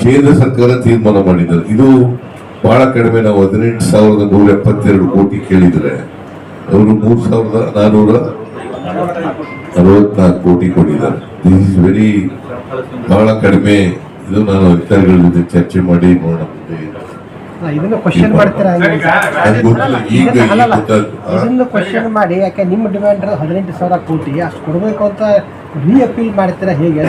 ಕೇಂದ್ರ ಸರ್ಕಾರ ತೀರ್ಮಾನ ಮಾಡಿದ್ದಾರೆ. ಇದು ಬಹಳ ಕಡಿಮೆ. ನಾವು ಹದಿನೆಂಟು ಸಾವಿರದ ನೂರ ಎಪ್ಪತ್ತೆರಡು ಕೋಟಿ ಕೇಳಿದ್ರೆ ಅವರು ಮೂರ್ ಸಾವಿರದ ನಾನೂರ ಅರವತ್ನಾಲ್ಕು ಕೋಟಿ ಕೊಟ್ಟಿದ್ದಾರೆ. ದಿಸ್ ಇಸ್ ವೆರಿ ಬಹಳ ಕಡಿಮೆ. ಇದು ನಾನು ಅಧಿಕಾರಿಗಳ ಜೊತೆ ಚರ್ಚೆ ಮಾಡಿ ನೋಡೋಣ ಇದನ್ನ ಕ್ವಶನ್ ಮಾಡ್ತೀರಾ? ಇದನ್ನ ಕ್ವಶನ್ ಮಾಡಿ ಯಾಕೆ ನಿಮ್ಮ ಡಿಮ್ಯಾಂಡ್ ಹದಿನೆಂಟು ಸಾವಿರ ಕೋಟಿ ಅಷ್ಟು ಕೊಡಬೇಕು ಅಂತ ರೀ ಅಪೀಲ್ ಮಾಡ್ತೀರಾ ಹೇಗೆ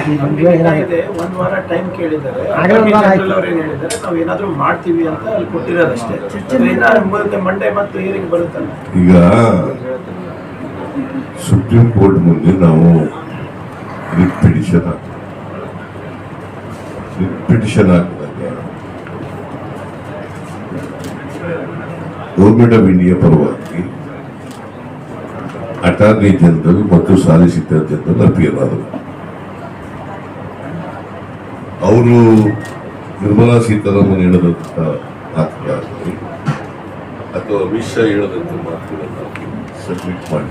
ಒಂದು ವಾರ ಟೈಮ್ ಕೇಳಿದ್ದಾರೆ. ಏನ್ ಹೇಳಿದ್ದಾರೆ ನಾವು ಏನಾದರೂ ಮಾಡ್ತೀವಿ ಅಂತ ಅಲ್ಲಿ ಕೊಟ್ಟಿರೋದಷ್ಟೇ. ಮುಂದೆ ಮಂಡೇ ಮತ್ತು ಹಿಯರಿಂಗ್ ಬರುತ್ತಲ್ಲ. ಈಗ ಸುಪ್ರೀಂ ಕೋರ್ಟ್ ಮುಂದೆ ನಾವು ರಿಟ್ ಪಿಟಿಷನ್ ರಿಟ್ ಪಿಟಿಷನ್ ಹಾಕಿದಾಗ ಗೌರ್ಮೆಂಟ್ ಆಫ್ ಇಂಡಿಯಾ ಪರವಾಗಿ ಅಟಾರ್ನಿ ಜನರಲ್ ಮತ್ತು ಸಾಲಿಸಿಟರ್ ಜನರಲ್ ಅಪಿಯರ್ ಆದರು ಅವರು ನಿರ್ಮಲಾ ಸೀತಾರಾಮನ್ ಹೇಳದಂತಹ ಮಾತುಗಳಾಗಲಿ ಅಥವಾ ಅಮಿತ್ ಶಾ ಹೇಳದಂತಹ ಮಾತುಗಳನ್ನಾಗಿ ಸಬ್ಮಿಟ್ ಮಾಡಿ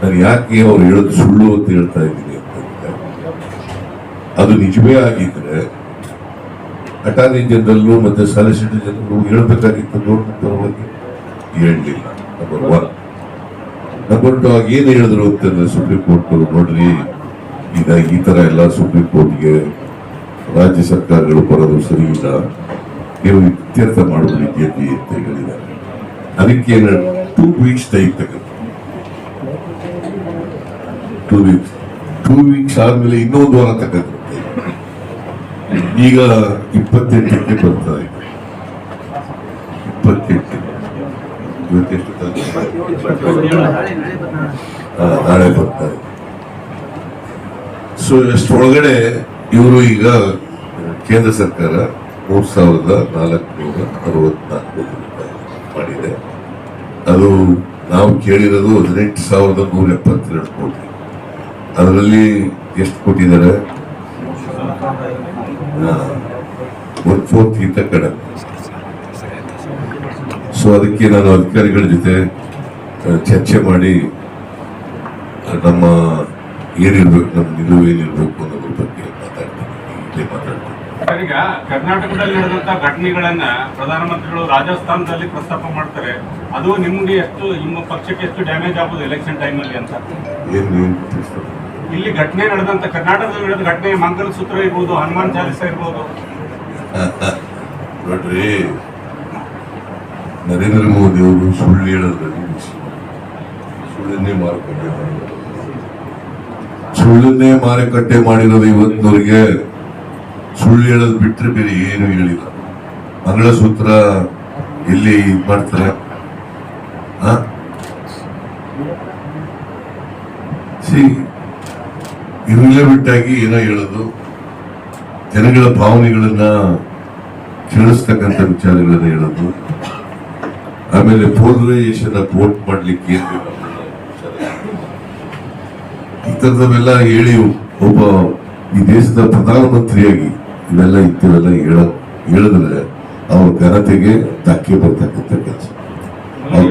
ನಾನು ಯಾಕೆ ಅವ್ರು ಹೇಳೋದು ಸುಳ್ಳು ಅಂತ ಹೇಳ್ತಾ ಇದ್ದೀನಿ ಅಂತಂದ್ರೆ ಅದು ನಿಜವೇ ಆಗಿದ್ರೆ ಅಟಾರ್ನಿ ಜನರಲ್ಲೂ ಮತ್ತೆ ಸಾಲಿಸಿಟರ್ ಜನರಲ್ ಹೇಳ್ಬೇಕಾಗಿತ್ತು ಗೌರ್ಮೆಂಟ್ ಹೇಳಲಿಲ್ಲ ನಂಬರ್ ಒನ್ ನಂಬರ್ ಟು ಆಗ ಏನು ಹೇಳಿದ್ರು ಅಂತಂದ್ರೆ ಸುಪ್ರೀಂ ಕೋರ್ಟ್ ನೋಡ್ರಿ. ಈಗ ಈ ತರ ಎಲ್ಲ ಸುಪ್ರೀಂ ಕೋರ್ಟ್ಗೆ ರಾಜ್ಯ ಸರ್ಕಾರಗಳು ಬರೋದು ಸರಿ ಇಲ್ಲ. ನೀವು ಇತ್ಯರ್ಥ ಇತ್ಯರ್ಥಿ ಅಂತ ಹೇಳಿದ್ದಾರೆ. ಅದಕ್ಕೆ ಟೂ ವೀಕ್ಸ್ ಟೈಮ್ ತಗೊಂಡು ಟೂ ವೀಕ್ಸ್ ಟೂ ವೀಕ್ಸ್ ಆದ್ಮೇಲೆ ಇನ್ನೊಂದು ವಾರ ತಗೊಂಡು ಈಗ ಇಪ್ಪತ್ತೆಂಟಕ್ಕೆ ಬರ್ತಾ ಇದೆ. ಇಪ್ಪತ್ತೆಂಟು ಇವತ್ತೆಷ್ಟು ನಾಳೆ ಬರ್ತಾ ಇದೆ. ಸೊ ಅಷ್ಟರೊಳಗಡೆ ಇವರು ಈಗ ಕೇಂದ್ರ ಸರ್ಕಾರ ಮೂರು ಸಾವಿರದ ನಾಲ್ಕುನೂರ ಅರವತ್ನಾಲ್ಕು ರೂಪಾಯಿ ಮಾಡಿದೆ. ಅದು ನಾವು ಕೇಳಿರೋದು ಹದಿನೆಂಟು ಸಾವಿರದ ನೂರ ಎಪ್ಪತ್ತೆರಡು ಕೋಟಿ. ಅದರಲ್ಲಿ ಎಷ್ಟು ಕೊಟ್ಟಿದ್ದಾರೆ? ಫೋರ್ತ್ ಕಡೆ. ಸೊ ಅದಕ್ಕೆ ನಾನು ಅಧಿಕಾರಿಗಳ ಜೊತೆ ಚರ್ಚೆ ಮಾಡಿ ನಮ್ಮ ಏನಿರ್ಬೇಕು ನಮ್ಮ ನಿಲುವು ಏನಿರ್ಬೇಕು ಅನ್ನೋದ್ರ ಬಗ್ಗೆ ಮಾತಾಡ್ತೀನಿ. ಈಗ ಕರ್ನಾಟಕದಲ್ಲಿ ನಡೆದಂತ ಘಟನೆಗಳನ್ನ ಪ್ರಧಾನಮಂತ್ರಿಗಳು ರಾಜಸ್ಥಾನದಲ್ಲಿ ಪ್ರಸ್ತಾಪ ಮಾಡ್ತಾರೆ. ಅದು ನಿಮ್ಗೆ ಎಷ್ಟು ನಿಮ್ಮ ಪಕ್ಷಕ್ಕೆ ಎಷ್ಟು ಡ್ಯಾಮೇಜ್ ಆಗೋದು ಎಲೆಕ್ಷನ್ ಟೈಮಲ್ಲಿ ಅಂತ? ಏನು ಏನು ಪ್ರಶ್ನೆ? ಇಲ್ಲಿ ಘಟನೆ ನಡೆದಂತ ಕರ್ನಾಟಕದಲ್ಲಿ ನಡೆದ ಘಟನೆ ಮಂಗಲಸೂತ್ರ ಇರ್ಬೋದು, ಹನುಮಾನ್ ಚಾಲಿಸ ಇರ್ಬೋದು ನೋಡ್ರಿ, ನರೇಂದ್ರ ಮೋದಿ ಅವರು ಸುಳ್ಳು ಹೇಳೋದ್ರಲ್ಲಿ. ಸುಳ್ಳನ್ನೇ ಮಾರುಕಟ್ಟೆ. ಸುಳ್ಳನ್ನೇ ಮಾರುಕಟ್ಟೆ ಮಾಡಿರೋದು ಇವತ್ತಿನವರಿಗೆ ಸುಳ್ಳು ಹೇಳೋದು ಬಿಟ್ಟರೆ ಬೇರೆ ಏನು ಹೇಳಿಲ್ಲ ಮಂಗಳಸೂತ್ರ ಎಲ್ಲಿ ಇದು ಮಾಡ್ತಾರೆ? ಸಿ ಇರ್ರಿಲೆವೆಂಟ್ ಆಗಿ ಏನೋ ಹೇಳೋದು. ಜನಗಳ ಭಾವನೆಗಳನ್ನ ಕೇಳಿಸ್ತಕ್ಕಂಥ ವಿಚಾರಗಳನ್ನ ಹೇಳೋದು. ಆಮೇಲೆ ಪೋಲರೈಸೇಷನ್ ವೋಟ್ ಮಾಡ್ಲಿಕ್ಕೆ ಏನ್. ಈ ತರದವೆಲ್ಲ ಹೇಳಿ ಒಬ್ಬ ಈ ದೇಶದ ಪ್ರಧಾನಮಂತ್ರಿಯಾಗಿ ಇವೆಲ್ಲ ಇತ್ತಿವೆಲ್ಲ ಹೇಳ ಹೇಳಿದ್ರೆ ಅವ್ರ ಘನತೆಗೆ ಧಕ್ಕೆ ಬರ್ತಕ್ಕಂಥ ಕೆಲಸ. ಅವ್ರ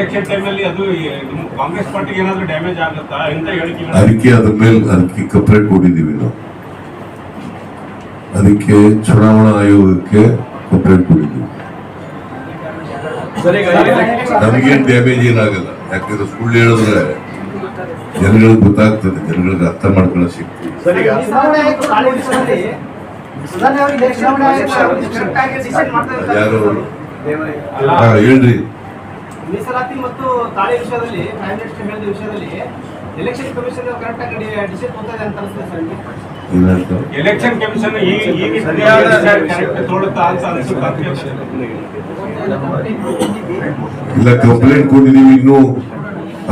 ಎಲೆಕ್ಷನ್ ಟೈಮಲ್ಲಿ ಅದು ಕಾಂಗ್ರೆಸ್ ಪಾರ್ಟಿಗೆ ಏನಾದ್ರೂ ಡ್ಯಾಮೇಜ್ ಆಗುತ್ತಾ? ಇಂಥ ಹೇಳಿಕೆಗಳು ಅದಕ್ಕೆ ಅದ್ರ ಮೇಲೆ ಅದಕ್ಕೆ ಕಂಪ್ಲೇಂಟ್ ಕೊಟ್ಟಿದ್ದೀವಿ ನಾವು. ಅದಕ್ಕೆ ಚುನಾವಣಾ ಆಯೋಗಕ್ಕೆ ಕಂಪ್ಲೇಂಟ್ ಕೊಟ್ಟಿದ್ದೀವಿ. ನಮಗೇನು ಡ್ಯಾಮೇಜ್ ಏನಾಗಲ್ಲ. ಯಾಕಂದ್ರೆ ಸುಳ್ಳು ಹೇಳಿದ್ರೆ ಜನಗಳಿಗೆ ಗೊತ್ತಾಗ್ತದೆ ಜನಗಳಿಗೆ ಅರ್ಥ ಮಾಡ್ಕೊಳ್ಳೋ ಶಕ್ತಿ. ಯಾರು ಹಾ ಹೇಳ್ರಿ. ಮೀಸಲಾತಿ ಮತ್ತು ತಾಳೆ ವಿಷಯದಲ್ಲಿ ಪ್ರೈಮ್ ಮಿನಿಸ್ಟರ್ ಹೇಳಿದ ವಿಷಯದಲ್ಲಿ ಎಲೆಕ್ಷನ್ ಕಮಿಷನ್ ಕರೆಕ್ಟ್ ಆಗಿ ಡಿಸಿಷನ್ ತಗೋತಾ ಅಂತ ಅನಿಸ್ತದೆ ಸರ್ ನಿಮ್ಗೆ? ಎಲೆಕ್ಷನ್ ಕಮಿಷನ್ ಈ ಈಗ ಸರಿಯಾದ ಕರೆಕ್ಟ್ ತೋಳುತ್ತಾ ಅಂತ ಅನ್ಸುತ್ತೆ. ಇಲ್ಲ ಕಂಪ್ಲೇಂಟ್ ಕೊಟ್ಟಿದ್ದೀವಿ ಇನ್ನು.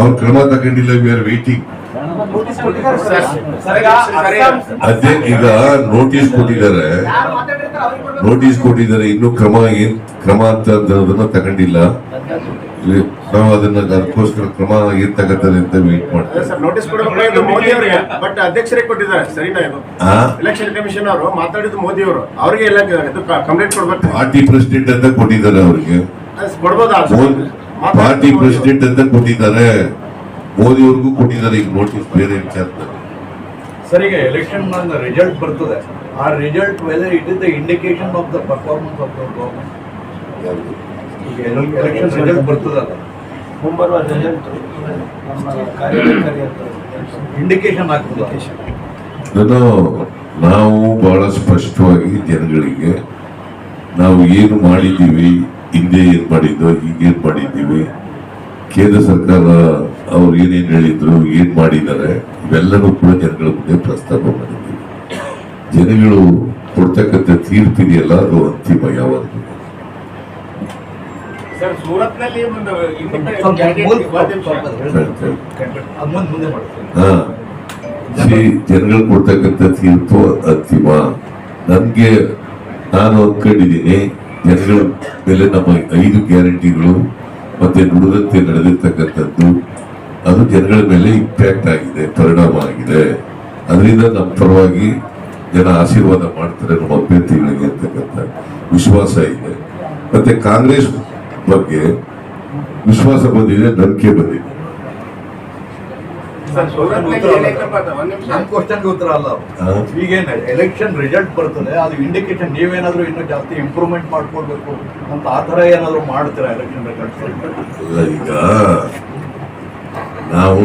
ಅವ್ರು ಕ್ರಮ ತಗೊಂಡಿಲ್ಲ ವಿ ಆರ್ ವೇಟಿಂಗ್ ಅದೇ ಈಗ ನೋಟಿಸ್ ಕೊಟ್ಟಿದ್ದಾರೆ. ನೋಟಿಸ್ ಕೊಟ್ಟಿದ್ದಾರೆ ಇನ್ನು ಕ್ರಮ ಏನ್ ಕ್ರಮ ಅಂತ ಅದನ್ನ ತಗೊಂಡಿಲ್ಲ. ಇಲ್ಲಿ ನಾವು ಅದನ್ನ ಅದಕ್ಕೋಸ್ಕರ ಕ್ರಮ ಏನ್ ಅಂತ ವೇಟ್ ಮಾಡ್ತಾರೆ ಸರ್ ನೋಟಿಸ್ ಕೊಡಬೇಕು ಮೋದಿ ಅವರಿಗೆ ಬಟ್ ಅಧ್ಯಕ್ಷರೇ ಕೊಟ್ಟಿದ್ದಾರೆ. ಸರಿನಾ ಇದು ಆ? ಎಲೆಕ್ಷನ್ ಕಮಿಷನ್ ಅವರು ಮಾತಾಡಿದ್ದು ಮೋದಿ ಅವರು. ಅವರಿಗೆ ಎಲ್ಲ ಇದು ಕಂಪ್ಲೇಂಟ್ ಕೊಡ್ಬೇಕು. ಪಾರ್ಟಿ ಪ್ರೆಸಿಡೆಂಟ್ ಅಂತ ಕೊಟ್ಟಿದ್ದಾರೆ ಅವ್ರಿಗೆ. ಪಾರ್ಟಿ ಪ್ರೆಸಿಡೆಂಟ್ ಅಂತ ಕೊಟ್ಟಿದ್ದಾರೆ. ಮೋದಿ ಅವ್ರಿಗೂ ಕೊಟ್ಟಿದ್ದಾರೆ. ಈಗ ನೋಟಿಸ್ ಬೇರೆ ವಿಚಾರದಲ್ಲಿ. ಸರ್ ಈಗ ಎಲೆಕ್ಷನ್ ರಿಸಲ್ಟ್ ಬರ್ತದೆ. ಆ result whether it is the indication of the performance of the government ಈಗ ಎಲೆಕ್ಷನ್ ರಿಸಲ್ಟ್ ಬರ್ತದಲ್ಲ. ಮುಂಬರುವ ರಿಸಲ್ಟ್ ನಮ್ಮ ಕಾರ್ಯಕಾರಿ ಇಂಡಿಕೇಶನ್ ನಾನು ನಾವು ಬಹಳ ಸ್ಪಷ್ಟವಾಗಿ ಜನಗಳಿಗೆ ನಾವು ಏನು ಮಾಡಿದ್ದೀವಿ ಹಿಂದೆ ಏನು ಮಾಡಿದ್ದೋ ಈಗೇನು ಮಾಡಿದ್ದೀವಿ. ಕೇಂದ್ರ ಸರ್ಕಾರ ಅವ್ರು ಏನೇನು ಹೇಳಿದ್ರು ಏನು ಮಾಡಿದ್ದಾರೆ ಇವೆಲ್ಲವೂ ಕೂಡ ಜನಗಳ ಮುಂದೆ ಪ್ರಸ್ತಾಪ ಮಾಡಿದ್ದೀವಿ. ಜನಗಳು ಕೊಡ್ತಕ್ಕಂಥ ತೀರ್ಪಿದೆಯಲ್ಲ ಅದು ಅಂತಿಮ ಯಾವಾಗಲೂ ಸರ್ ಸೂರತ್ನಲ್ಲಿ ಒಂದು independent ಸ್ವಲ್ಪ candidate ಮೂಲ- ಒಂದ್ ನಿಮಿಷ. ಸ್ವಲ್ಪ ಹೇಳ್ತೇವೆ. ಅದ್ ಮುಂದೆ ಮುಂದೆ ಮಾಡ್ತೀನಿ. ಹಾ. ಸಿ ಜನಗಳು ಕೊಡ್ತಕ್ಕಂಥ ತೀರ್ಪು ಅಂತಿಮ. ನನ್ಗೆ ನಾನು ಅಂದ್ಕೊಂಡಿದ್ದೀನಿ ಜನಗಳ ಮೇಲೆ ನಮ್ಮ ಐದು ಗ್ಯಾರಂಟಿಗಳು ಮತ್ತೆ ನುಡಿದಂತೆ ನಡೆದಿರ್ತಕ್ಕಂಥದ್ದು ಅದು ಜನಗಳ ಮೇಲೆ ಇಂಪ್ಯಾಕ್ಟ್ ಆಗಿದೆ ಪರಿಣಾಮ ಆಗಿದೆ. ಅದರಿಂದ ನಮ್ಮ ಪರವಾಗಿ ಜನ ಆಶೀರ್ವಾದ ಮಾಡ್ತಾರೆ ನಮ್ಮ ಅಭ್ಯರ್ಥಿಗಳಿಗೆ ಅಂತಕ್ಕಂಥ ವಿಶ್ವಾಸ ಇದೆ. ಮತ್ತೆ ಕಾಂಗ್ರೆಸ್ ಬಗ್ಗೆ ವಿಶ್ವಾಸ ಬಂದಿದೆ ನಂಬಿಕೆ ಬಂದಿದೆ. ಉತ್ತರ ಅಲ್ಲ. ಈಗೇನು ಎಲೆಕ್ಷನ್ ರಿಸಲ್ಟ್ ಬರ್ತದೆ ಅದು ಇಂಡಿಕೇಶನ್ ನೀವೇನಾದ್ರೂ ಇನ್ನೂ ಜಾಸ್ತಿ ಇಂಪ್ರೂವ್ಮೆಂಟ್ ಮಾಡ್ಕೊಳ್ಬೇಕು ಅಂತ ಆ ಥರ ಏನಾದ್ರು ಮಾಡ್ತೀರಾ ಎಲೆಕ್ಷನ್ ರಿಸಲ್ಟ್ ಈಗ ನಾವು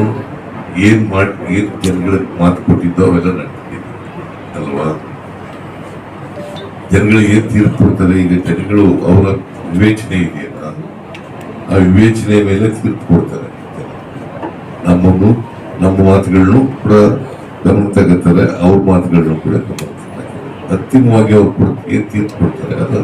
ಏನು ಮಾಡ್ ಏನು ಜನಗಳಿಗೆ ಮಾತು ಕೊಟ್ಟಿದ್ದೋ ಅವೆಲ್ಲ ನಡೆದಿದ್ದೀವಿ ಅಲ್ವಾ? ಜನಗಳಿಗೆ ಏನ್ ತೀರ್ಪು ಕೊಡ್ತಾರೆ ಈಗ ಜನಗಳು ಅವರ ವಿವೇಚನೆ ಇದೆಯಲ್ಲ ಆ ವಿವೇಚನೆ ಮೇಲೆ ತೀರ್ಪು ಕೊಡ್ತಾರೆ ನಮ್ಮನ್ನು, ನಮ್ಮ ಮಾತುಗಳನ್ನು ಕೂಡ ಗಮನ ತಗೋತಾರೆ ಅವ್ರ ಮಾತುಗಳನ್ನು ಕೂಡ ಗಮನ ಅಂತಿಮವಾಗಿ ಅವ್ರು ಕೊಡ್ತೀವಿ ತೀರ್ಪು ಕೊಡ್ತಾರೆ ಅದು